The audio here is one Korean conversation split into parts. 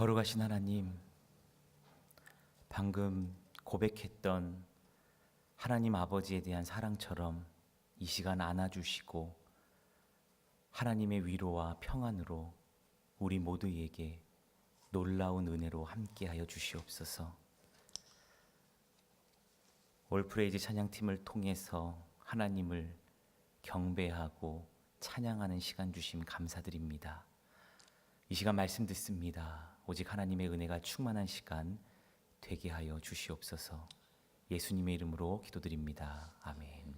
거룩하신 하나님, 방금 고백했던 하나님 아버지에 대한 사랑처럼 이 시간 안아주시고 하나님의 위로와 평안으로 우리 모두에게 놀라운 은혜로 함께하여 주시옵소서. 올프레이즈 찬양팀을 통해서 하나님을 경배하고 찬양하는 시간 주심 감사드립니다. 이 시간 말씀 듣습니다. 오직 하나님의 은혜가 충만한 시간 되게 하여 주시옵소서. 예수님의 이름으로 기도드립니다. 아멘.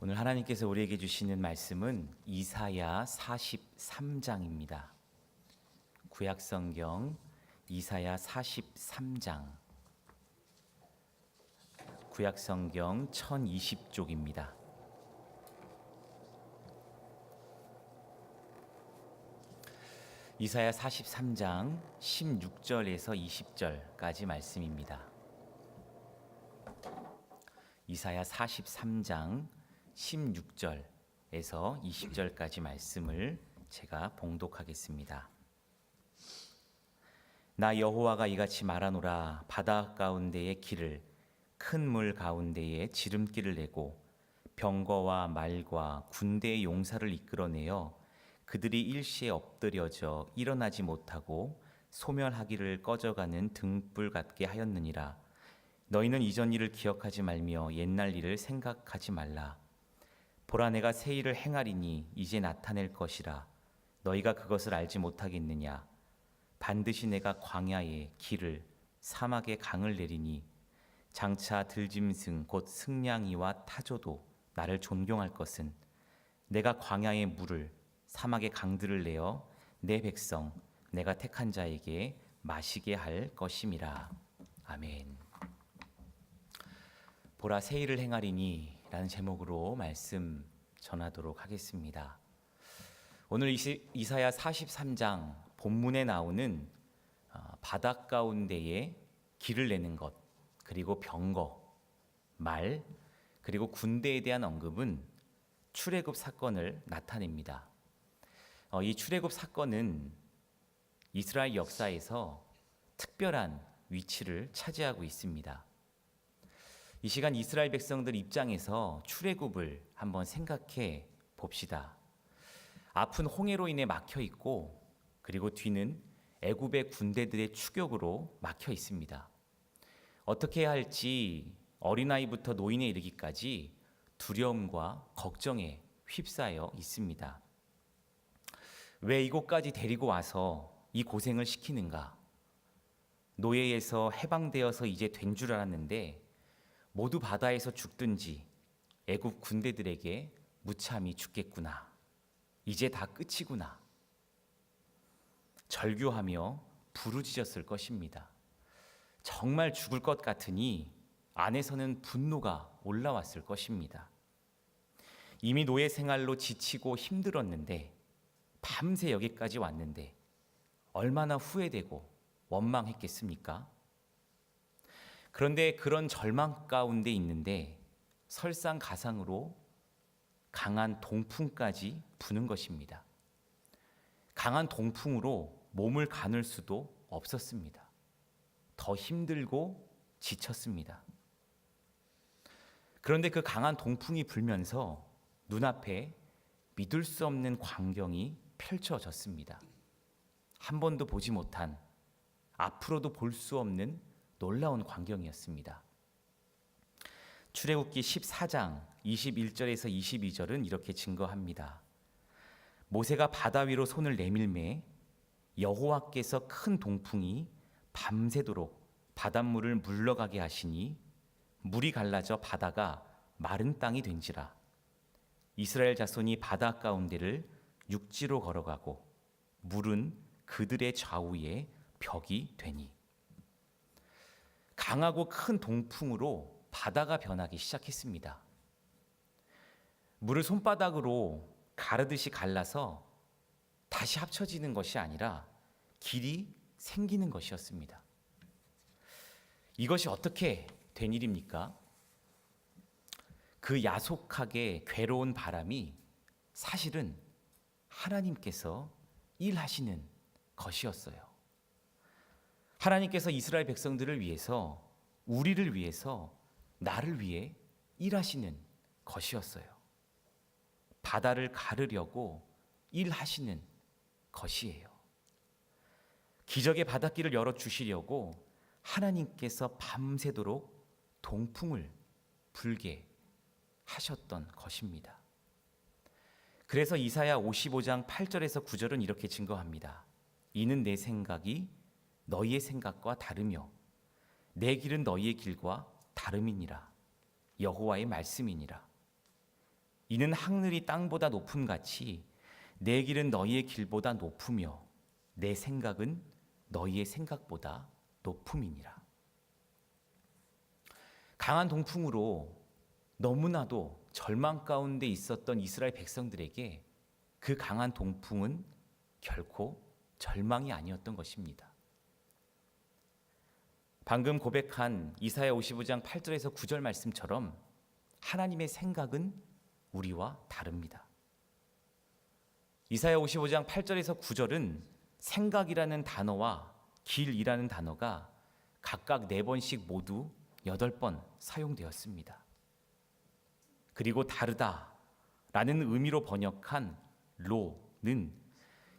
오늘 하나님께서 우리에게 주시는 말씀은 이사야 43장입니다. 구약 성경 이사야 43장 구약 성경 1020쪽입니다. 이사야 43장 16절에서 20절까지 말씀입니다. 이사야 43장 16절에서 20절까지 말씀을 제가 봉독하겠습니다. 나 여호와가 이같이 말하노라 바다 가운데의 길을 큰 물 가운데에 지름길을 내고 병거와 말과 군대의 용사를 이끌어내어 그들이 일시에 엎드려져 일어나지 못하고 소멸하기를 꺼져가는 등불 같게 하였느니라. 너희는 이전 일을 기억하지 말며 옛날 일을 생각하지 말라. 보라 내가 새 일을 행하리니 이제 나타낼 것이라. 너희가 그것을 알지 못하겠느냐? 반드시 내가 광야에 길을 사막에 강을 내리니 장차 들짐승 곧 승냥이와 타조도 나를 존경할 것은 내가 광야의 물을 사막의 강들을 내어 내 백성 내가 택한 자에게 마시게 할 것임이라 아멘. 보라 새 일을 행하리니라는 제목으로 말씀 전하도록 하겠습니다. 오늘 이사야 43장 본문에 나오는 어, 바닷 가운데에 길을 내는 것 그리고 병거 말 그리고 군대에 대한 언급은 출애굽 사건을 나타냅니다. 어, 이 출애굽 사건은 이스라엘 역사에서 특별한 위치를 차지하고 있습니다. 이 시간 이스라엘 백성들 입장에서 출애굽을 한번 생각해 봅시다. 앞은 홍해로 인해 막혀 있고 그리고 뒤는 애굽의 군대들의 추격으로 막혀 있습니다. 어떻게 해야 할지 어린아이부터 노인에 이르기까지 두려움과 걱정에 휩싸여 있습니다. 왜 이곳까지 데리고 와서 이 고생을 시키는가? 노예에서 해방되어서 이제 된 줄 알았는데 모두 바다에서 죽든지 애굽 군대들에게 무참히 죽겠구나. 이제 다 끝이구나. 절규하며 부르짖었을 것입니다. 정말 죽을 것 같으니 안에서는 분노가 올라왔을 것입니다. 이미 노예 생활로 지치고 힘들었는데 밤새 여기까지 왔는데 얼마나 후회되고 원망했겠습니까? 그런데 그런 절망 가운데 있는데 설상가상으로 강한 동풍까지 부는 것입니다. 강한 동풍으로 몸을 가눌 수도 없었습니다. 더 힘들고 지쳤습니다. 그런데 그 강한 동풍이 불면서 눈앞에 믿을 수 없는 광경이 펼쳐졌습니다. 한 번도 보지 못한 앞으로도 볼 수 없는 놀라운 광경이었습니다. 출애굽기 14장 21절에서 22절은 이렇게 증거합니다. 모세가 바다 위로 손을 내밀매 여호와께서 큰 동풍이 밤새도록 바닷물을 물러가게 하시니 물이 갈라져 바다가 마른 땅이 된지라 이스라엘 자손이 바다 가운데를 육지로 걸어가고 물은 그들의 좌우에 벽이 되니 강하고 큰 동풍으로 바다가 변하기 시작했습니다. 물을 손바닥으로 가르듯이 갈라서 다시 합쳐지는 것이 아니라 길이 생기는 것이었습니다. 이것이 어떻게 된 일입니까? 그 야속하게 괴로운 바람이 사실은 하나님께서 일하시는 것이었어요. 하나님께서 이스라엘 백성들을 위해서 우리를 위해서 나를 위해 일하시는 것이었어요. 바다를 가르려고 일하시는 것이에요. 기적의 바닷길을 열어 주시려고 하나님께서 밤새도록 동풍을 불게 하셨던 것입니다. 그래서 이사야 55장 8절에서 9절은 이렇게 증거합니다. 이는 내 생각이 너희의 생각과 다르며 내 길은 너희의 길과 다름이니라. 여호와의 말씀이니라. 이는 하늘이 땅보다 높음 같이 내 길은 너희의 길보다 높으며 내 생각은 너희의 생각보다 높음이니라. 강한 동풍으로 너무나도 절망 가운데 있었던 이스라엘 백성들에게 그 강한 동풍은 결코 절망이 아니었던 것입니다. 방금 고백한 이사야 55장 8절에서 9절 말씀처럼 하나님의 생각은 우리와 다릅니다. 이사야 55장 8절에서 9절은 생각이라는 단어와 길이라는 단어가 각각 네 번씩 모두 여덟 번 사용되었습니다. 그리고 다르다라는 의미로 번역한 로는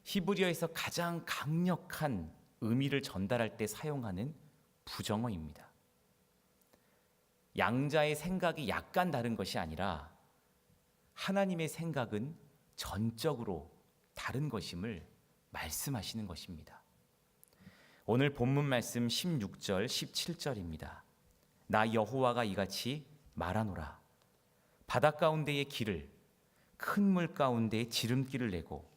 히브리어에서 가장 강력한 의미를 전달할 때 사용하는 부정어입니다. 양자의 생각이 약간 다른 것이 아니라 하나님의 생각은 전적으로 다른 것임을 말씀하시는 것입니다. 오늘 본문 말씀 16절, 17절입니다. 나 여호와가 이같이 말하노라. 바다 가운데의 길을 큰 물 가운데에 지름길을 내고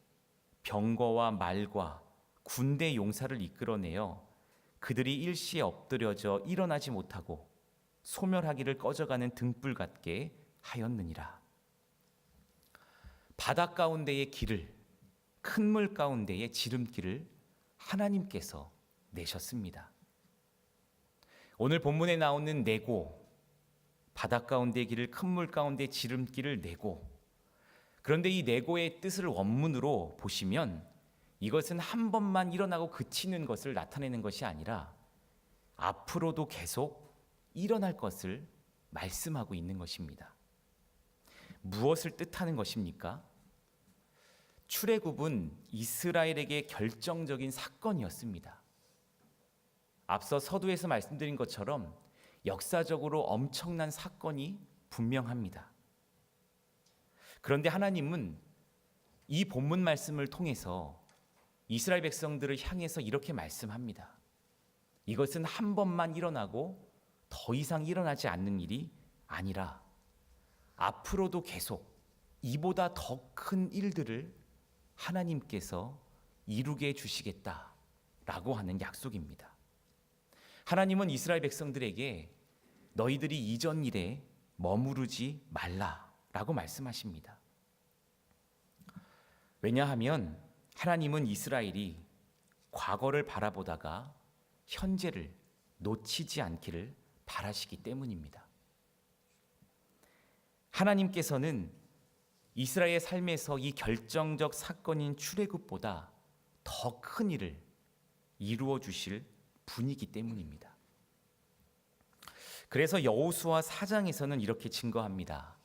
병거와 말과 군대 용사를 이끌어내어 그들이 일시에 엎드려져 일어나지 못하고 소멸하기를 꺼져가는 등불 같게 하였느니라. 바다 가운데의 길을 큰 물 가운데의 지름길을 하나님께서 내셨습니다. 오늘 본문에 나오는 내고 바다 가운데 길을 큰 물 가운데 지름길을 내고 그런데 이 내고의 뜻을 원문으로 보시면 이것은 한 번만 일어나고 그치는 것을 나타내는 것이 아니라 앞으로도 계속 일어날 것을 말씀하고 있는 것입니다. 무엇을 뜻하는 것입니까? 출애굽은 이스라엘에게 결정적인 사건이었습니다. 앞서 서두에서 말씀드린 것처럼 역사적으로 엄청난 사건이 분명합니다. 그런데 하나님은 이 본문 말씀을 통해서 이스라엘 백성들을 향해서 이렇게 말씀합니다. 이것은 한 번만 일어나고 더 이상 일어나지 않는 일이 아니라 앞으로도 계속 이보다 더 큰 일들을 하나님께서 이루게 해 주시겠다라고 하는 약속입니다. 하나님은 이스라엘 백성들에게 너희들이 이전 일에 머무르지 말라라고 말씀하십니다. 왜냐하면 하나님은 이스라엘이 과거를 바라보다가 현재를 놓치지 않기를 바라시기 때문입니다. 하나님께서는 이스라엘의 삶에서 이 결정적 사건인 출애굽보다 더 큰 일을 이루어 주실 분이기 때문입니다. 그래서 여호수아 4장에서는 이렇게 증거합니다.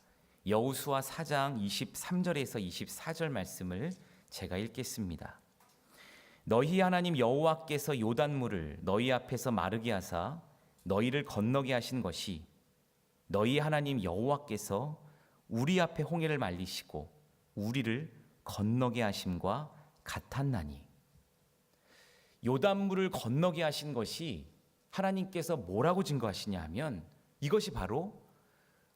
여호수아 4장 23절에서 24절 말씀을 제가 읽겠습니다. 너희 하나님 여호와께서 요단물을 너희 앞에서 마르게 하사 너희를 건너게 하신 것이 너희 하나님 여호와께서 우리 앞에 홍해를 말리시고 우리를 건너게 하심과 같았나니 요단물을 건너게 하신 것이 하나님께서 뭐라고 증거하시냐 하면 이것이 바로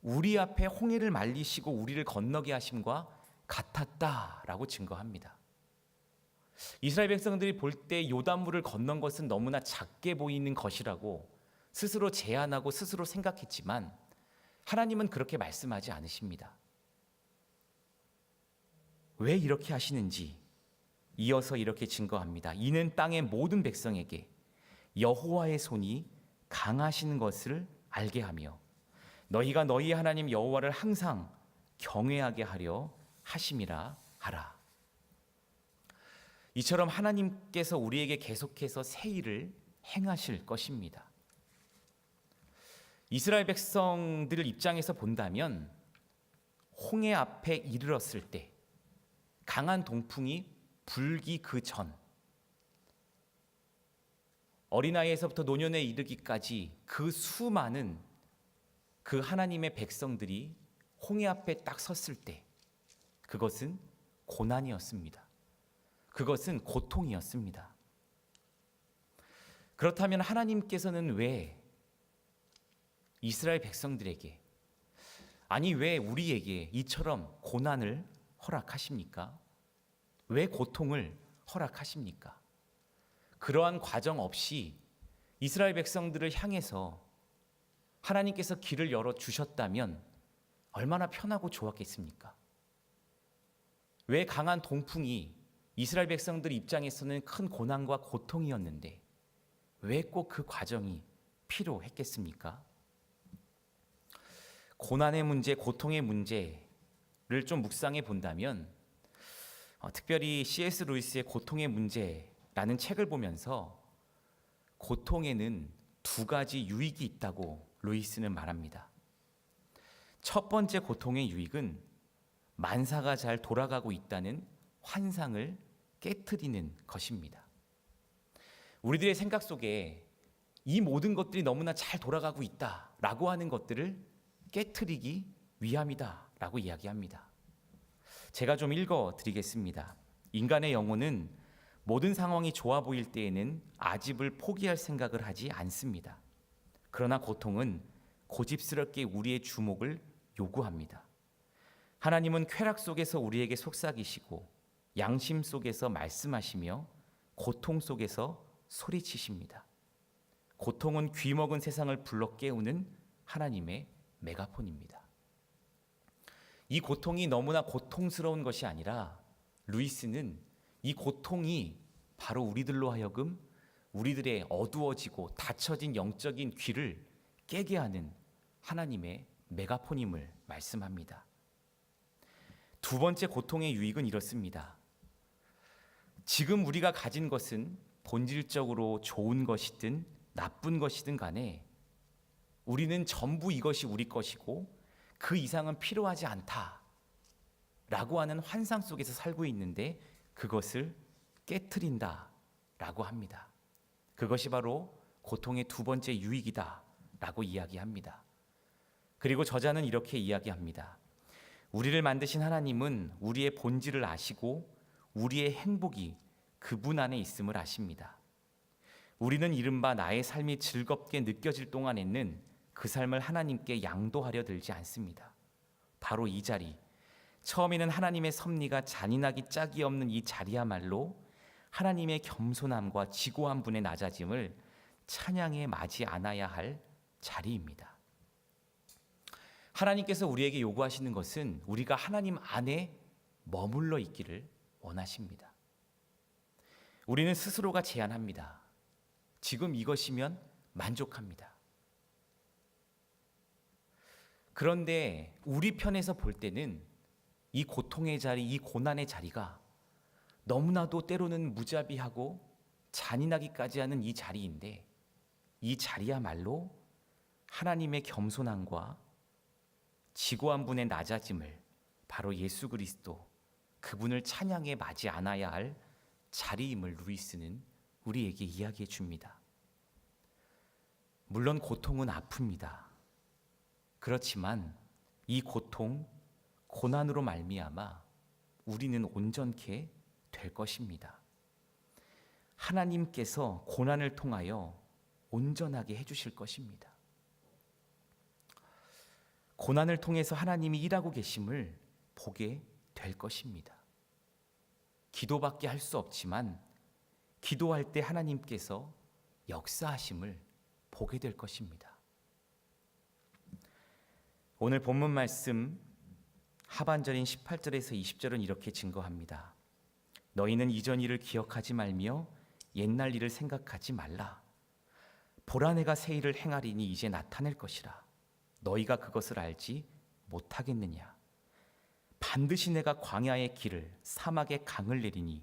우리 앞에 홍해를 말리시고 우리를 건너게 하심과 같았다라고 증거합니다. 이스라엘 백성들이 볼 때 요단물을 건넌 것은 너무나 작게 보이는 것이라고 스스로 제안하고 스스로 생각했지만 하나님은 그렇게 말씀하지 않으십니다. 왜 이렇게 하시는지 이어서 이렇게 증거합니다. 이는 땅의 모든 백성에게 여호와의 손이 강하신 것을 알게 하며 너희가 너희 하나님 여호와를 항상 경외하게 하려 하심이라 하라. 이처럼 하나님께서 우리에게 계속해서 새 일을 행하실 것입니다. 이스라엘 백성들 입장에서 본다면 홍해 앞에 이르렀을 때 강한 동풍이 불기 그 전 어린아이에서부터 노년에 이르기까지 그 수많은 그 하나님의 백성들이 홍해 앞에 딱 섰을 때 그것은 고난이었습니다. 그것은 고통이었습니다. 그렇다면 하나님께서는 왜 이스라엘 백성들에게 아니 왜 우리에게 이처럼 고난을 허락하십니까? 왜 고통을 허락하십니까? 그러한 과정 없이 이스라엘 백성들을 향해서 하나님께서 길을 열어 주셨다면 얼마나 편하고 좋았겠습니까? 왜 강한 동풍이 이스라엘 백성들 입장에서는 큰 고난과 고통이었는데 왜 꼭 그 과정이 필요했겠습니까? 고난의 문제, 고통의 문제를 좀 묵상해 본다면 어, 특별히 C.S. 루이스의 고통의 문제라는 책을 보면서 고통에는 두 가지 유익이 있다고 루이스는 말합니다. 첫 번째 고통의 유익은 만사가 잘 돌아가고 있다는 환상을 깨뜨리는 것입니다. 우리들의 생각 속에 이 모든 것들이 너무나 잘 돌아가고 있다라고 하는 것들을 깨뜨리기 위함이다라고 이야기합니다. 제가 좀 읽어 드리겠습니다. 인간의 영혼은 모든 상황이 좋아 보일 때에는 아집을 포기할 생각을 하지 않습니다. 그러나 고통은 고집스럽게 우리의 주목을 요구합니다. 하나님은 쾌락 속에서 우리에게 속삭이시고 양심 속에서 말씀하시며 고통 속에서 소리치십니다. 고통은 귀먹은 세상을 불러 깨우는 하나님의 메가폰입니다. 이 고통이 너무나 고통스러운 것이 아니라 루이스는 이 고통이 바로 우리들로 하여금 우리들의 어두워지고 닫혀진 영적인 귀를 깨게 하는 하나님의 메가폰임을 말씀합니다. 두 번째 고통의 유익은 이렇습니다. 지금 우리가 가진 것은 본질적으로 좋은 것이든 나쁜 것이든 간에 우리는 전부 이것이 우리 것이고 그 이상은 필요하지 않다. 라고 하는 환상 속에서 살고 있는데 그것을 깨트린다. 라고 합니다. 그것이 바로 고통의 두 번째 유익이다. 라고 이야기합니다. 그리고 저자는 이렇게 이야기합니다. 우리를 만드신 하나님은 우리의 본질을 아시고 우리의 행복이 그분 안에 있음을 아십니다. 우리는 이른바 나의 삶이 즐겁게 느껴질 동안에는 그 삶을 하나님께 양도하려 들지 않습니다. 바로 이 자리, 처음에는 하나님의 섭리가 잔인하기 짝이 없는 이 자리야말로 하나님의 겸손함과 지고한 분의 낮아짐을 찬양에 맞이 않아야 할 자리입니다. 하나님께서 우리에게 요구하시는 것은 우리가 하나님 안에 머물러 있기를 원하십니다. 우리는 스스로가 제안합니다. 지금 이것이면 만족합니다. 그런데 우리 편에서 볼 때는 이 고통의 자리, 이 고난의 자리가 너무나도 때로는 무자비하고 잔인하기까지 하는 이 자리인데 이 자리야말로 하나님의 겸손함과 지고한 분의 낮아짐을 바로 예수 그리스도 그분을 찬양에 맞이 않아야 할 자리임을 루이스는 우리에게 이야기해 줍니다. 물론 고통은 아픕니다. 그렇지만 이 고통, 고난으로 말미암아 우리는 온전케 될 것입니다. 하나님께서 고난을 통하여 온전하게 해 주실 것입니다. 고난을 통해서 하나님이 일하고 계심을 보게 될 것입니다. 기도밖에 할 수 없지만 기도할 때 하나님께서 역사하심을 보게 될 것입니다. 오늘 본문 말씀 하반절인 18절에서 20절은 이렇게 증거합니다. 너희는 이전 일을 기억하지 말며 옛날 일을 생각하지 말라. 보라 내가 새 일을 행하리니 이제 나타낼 것이라. 너희가 그것을 알지 못하겠느냐? 반드시 내가 광야의 길을 사막의 강을 내리니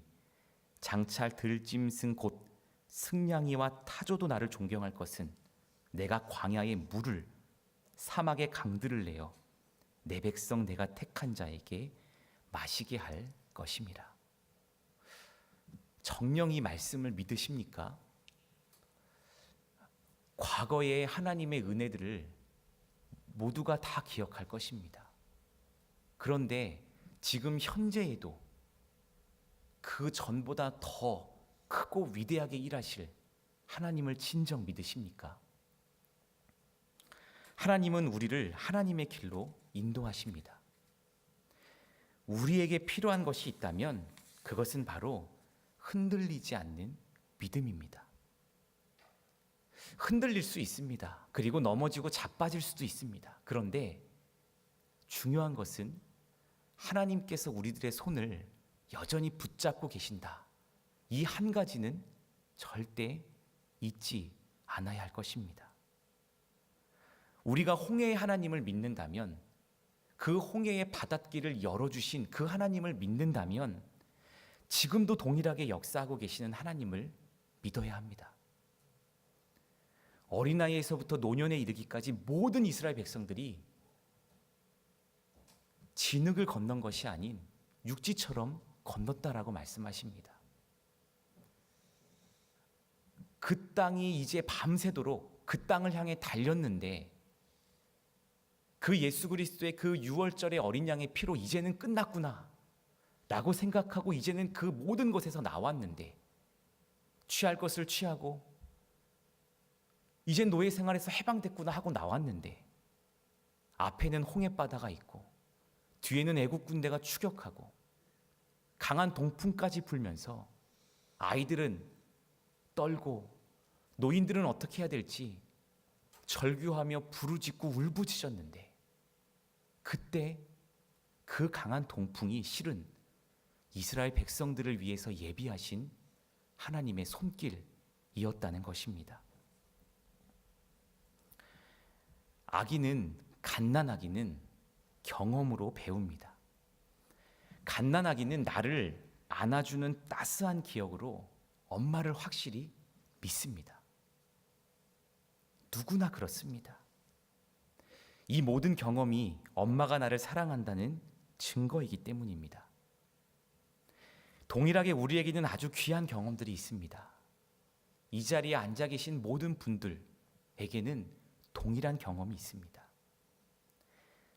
장차 들짐승 곧 승냥이와 타조도 나를 존경할 것은 내가 광야의 물을 사막의 강들을 내어 내 백성 내가 택한 자에게 마시게 할 것임이라. 정령 이 말씀을 믿으십니까? 과거의 하나님의 은혜들을 모두가 다 기억할 것입니다. 그런데 지금 현재에도 그 전보다 더 크고 위대하게 일하실 하나님을 진정 믿으십니까? 하나님은 우리를 하나님의 길로 인도하십니다. 우리에게 필요한 것이 있다면 그것은 바로 흔들리지 않는 믿음입니다. 흔들릴 수 있습니다. 그리고 넘어지고 자빠질 수도 있습니다. 그런데 중요한 것은 하나님께서 우리들의 손을 여전히 붙잡고 계신다. 이 한 가지는 절대 잊지 않아야 할 것입니다. 우리가 홍해의 하나님을 믿는다면 그 홍해의 바닷길을 열어주신 그 하나님을 믿는다면 지금도 동일하게 역사하고 계시는 하나님을 믿어야 합니다. 어린아이에서부터 노년에 이르기까지 모든 이스라엘 백성들이 진흙을 건넌 것이 아닌 육지처럼 건넜다라고 말씀하십니다. 그 땅이 이제 밤새도록 그 땅을 향해 달렸는데 그 예수 그리스도의 그 유월절의 어린 양의 피로 이제는 끝났구나 라고 생각하고 이제는 그 모든 것에서 나왔는데 취할 것을 취하고 이제 노예 생활에서 해방됐구나 하고 나왔는데 앞에는 홍해바다가 있고 뒤에는 애국 군대가 추격하고 강한 동풍까지 불면서 아이들은 떨고 노인들은 어떻게 해야 될지 절규하며 부르짖고 울부짖었는데 그때 그 강한 동풍이 실은 이스라엘 백성들을 위해서 예비하신 하나님의 손길이었다는 것입니다. 아기는 갓난아기는 경험으로 배웁니다. 갓난아기는 나를 안아주는 따스한 기억으로 엄마를 확실히 믿습니다. 누구나 그렇습니다. 이 모든 경험이 엄마가 나를 사랑한다는 증거이기 때문입니다. 동일하게 우리에게는 아주 귀한 경험들이 있습니다. 이 자리에 앉아 계신 모든 분들에게는 동일한 경험이 있습니다.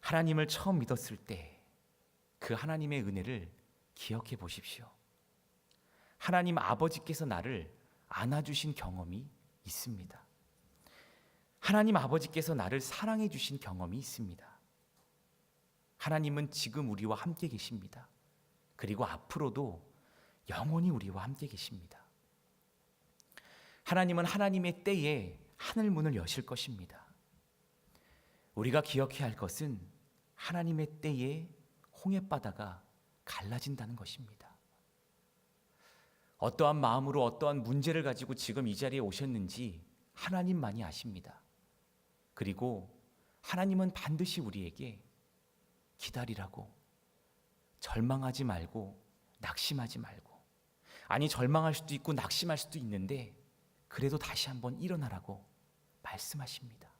하나님을 처음 믿었을 때 그 하나님의 은혜를 기억해 보십시오. 하나님 아버지께서 나를 안아주신 경험이 있습니다. 하나님 아버지께서 나를 사랑해 주신 경험이 있습니다. 하나님은 지금 우리와 함께 계십니다. 그리고 앞으로도 영원히 우리와 함께 계십니다. 하나님은 하나님의 때에 하늘 문을 여실 것입니다. 우리가 기억해야 할 것은 하나님의 때에 홍해바다가 갈라진다는 것입니다. 어떠한 마음으로 어떠한 문제를 가지고 지금 이 자리에 오셨는지 하나님만이 아십니다. 그리고 하나님은 반드시 우리에게 기다리라고 절망하지 말고 낙심하지 말고 아니 절망할 수도 있고 낙심할 수도 있는데 그래도 다시 한번 일어나라고 말씀하십니다.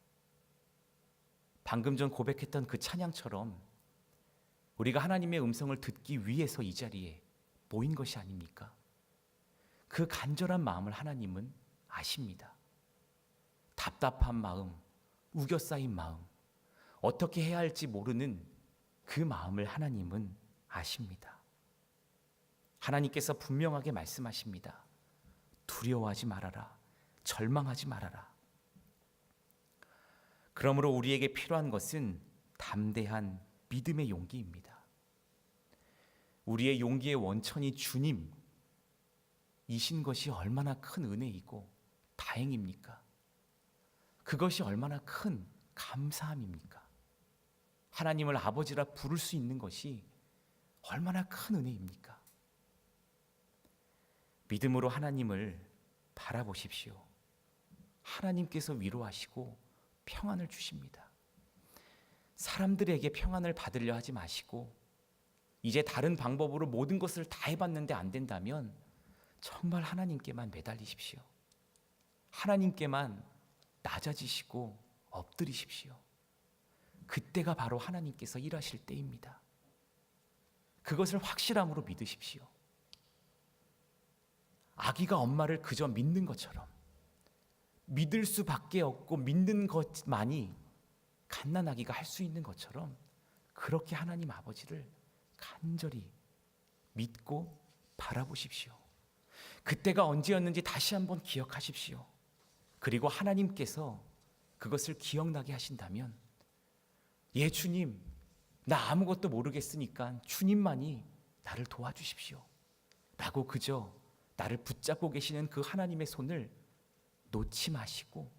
방금 전 고백했던 그 찬양처럼 우리가 하나님의 음성을 듣기 위해서 이 자리에 모인 것이 아닙니까? 그 간절한 마음을 하나님은 아십니다. 답답한 마음, 우겨 쌓인 마음, 어떻게 해야 할지 모르는 그 마음을 하나님은 아십니다. 하나님께서 분명하게 말씀하십니다. 두려워하지 말아라. 절망하지 말아라. 그러므로 우리에게 필요한 것은 담대한 믿음의 용기입니다. 우리의 용기의 원천이 주님 이신 것이 얼마나 큰 은혜이고 다행입니까? 그것이 얼마나 큰 감사함입니까? 하나님을 아버지라 부를 수 있는 것이 얼마나 큰 은혜입니까? 믿음으로 하나님을 바라보십시오. 하나님께서 위로하시고 평안을 주십니다. 사람들에게 평안을 받으려 하지 마시고 이제 다른 방법으로 모든 것을 다 해봤는데 안 된다면 정말 하나님께만 매달리십시오. 하나님께만 낮아지시고 엎드리십시오. 그때가 바로 하나님께서 일하실 때입니다. 그것을 확실함으로 믿으십시오. 아기가 엄마를 그저 믿는 것처럼 믿을 수밖에 없고 믿는 것만이 갓난아기가 할 수 있는 것처럼 그렇게 하나님 아버지를 간절히 믿고 바라보십시오. 그때가 언제였는지 다시 한번 기억하십시오. 그리고 하나님께서 그것을 기억나게 하신다면 예 주님 나 아무것도 모르겠으니까 주님만이 나를 도와주십시오. 라고 그저 나를 붙잡고 계시는 그 하나님의 손을 놓지 마시고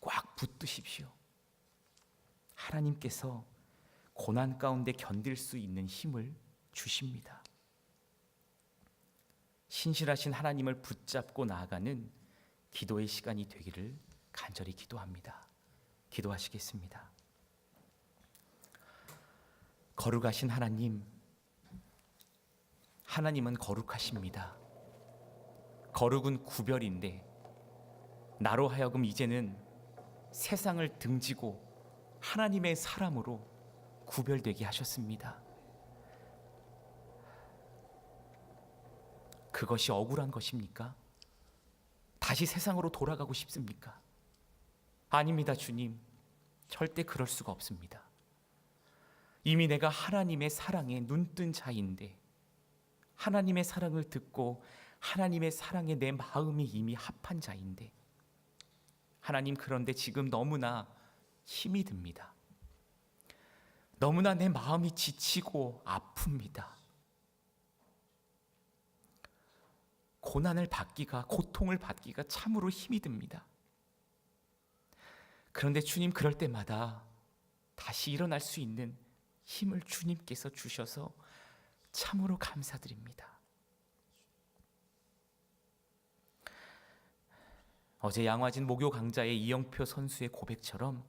꽉 붙드십시오. 하나님께서 고난 가운데 견딜 수 있는 힘을 주십니다. 신실하신 하나님을 붙잡고 나아가는 기도의 시간이 되기를 간절히 기도합니다. 기도하시겠습니다. 거룩하신 하나님, 하나님은 거룩하십니다. 거룩은 구별인데, 나로 하여금 이제는 세상을 등지고 하나님의 사람으로 구별되게 하셨습니다. 그것이 억울한 것입니까? 다시 세상으로 돌아가고 싶습니까? 아닙니다, 주님. 절대 그럴 수가 없습니다. 이미 내가 하나님의 사랑에 눈뜬 자인데, 하나님의 사랑을 듣고 하나님의 사랑에 내 마음이 이미 합한 자인데, 하나님 그런데 지금 너무나 힘이 듭니다. 너무나 내 마음이 지치고 아픕니다. 고난을 받기가 고통을 받기가 참으로 힘이 듭니다. 그런데 주님 그럴 때마다 다시 일어날 수 있는 힘을 주님께서 주셔서 참으로 감사드립니다. 어제 양화진 목요 강자의 이영표 선수의 고백처럼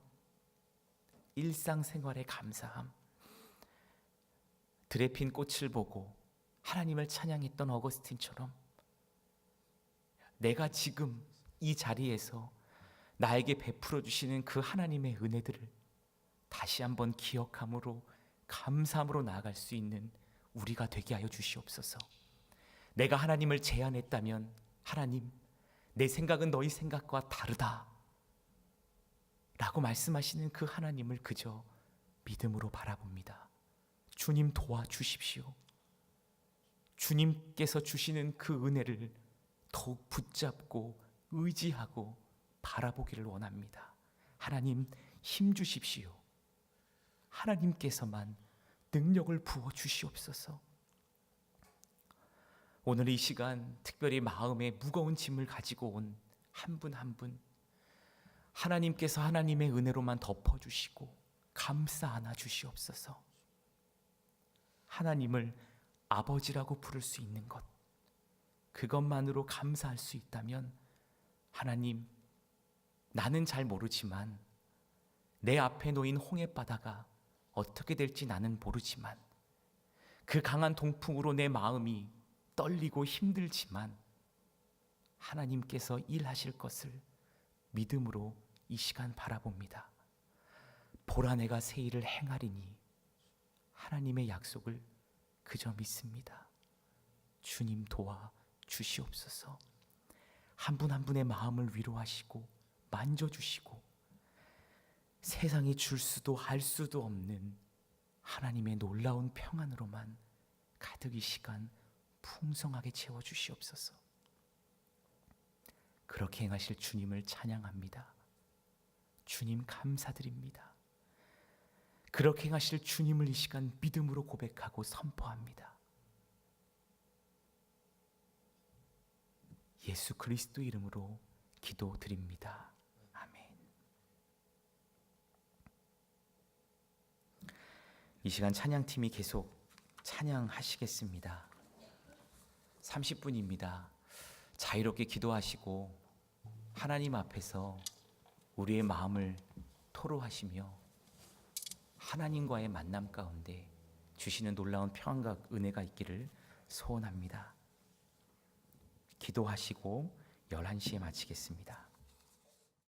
일상생활의 감사함, 드레핀 꽃을 보고 하나님을 찬양했던 어거스틴처럼 내가 지금 이 자리에서 나에게 베풀어 주시는 그 하나님의 은혜들을 다시 한번 기억함으로 감사함으로 나아갈 수 있는 우리가 되게 하여 주시옵소서. 내가 하나님을 제안했다면 하나님 내 생각은 너희 생각과 다르다. 라고 말씀하시는 그 하나님을 그저 믿음으로 바라봅니다. 주님 도와주십시오. 주님께서 주시는 그 은혜를 더욱 붙잡고 의지하고 바라보기를 원합니다. 하나님 힘 주십시오. 하나님께서만 능력을 부어 주시옵소서. 오늘 이 시간 특별히 마음에 무거운 짐을 가지고 온 한 분 한 분 하나님께서 하나님의 은혜로만 덮어 주시고 감싸 안아 주시옵소서. 하나님을 아버지라고 부를 수 있는 것 그것만으로 감사할 수 있다면 하나님 나는 잘 모르지만 내 앞에 놓인 홍해바다가 어떻게 될지 나는 모르지만 그 강한 동풍으로 내 마음이 떨리고 힘들지만 하나님께서 일하실 것을 믿음으로 이 시간 바라봅니다. 보라 내가 새 일을 행하리니 하나님의 약속을 그저 믿습니다. 주님 도와 주시옵소서. 한 분 한 분의 마음을 위로하시고 만져 주시고 세상이 줄 수도 할 수도 없는 하나님의 놀라운 평안으로만 가득 이 시간 풍성하게 채워 주시옵소서. 그렇게 행하실 주님을 찬양합니다. 주님 감사드립니다. 그렇게 행하실 주님을 이 시간 믿음으로 고백하고 선포합니다. 예수 그리스도 이름으로 기도드립니다. 아멘. 이 시간 찬양팀이 계속 찬양하시겠습니다. 30분입니다. 자유롭게 기도하시고 하나님 앞에서 우리의 마음을 토로하시며 하나님과의 만남 가운데 주시는 놀라운 평안과 은혜가 있기를 소원합니다. 기도하시고 11시에 마치겠습니다.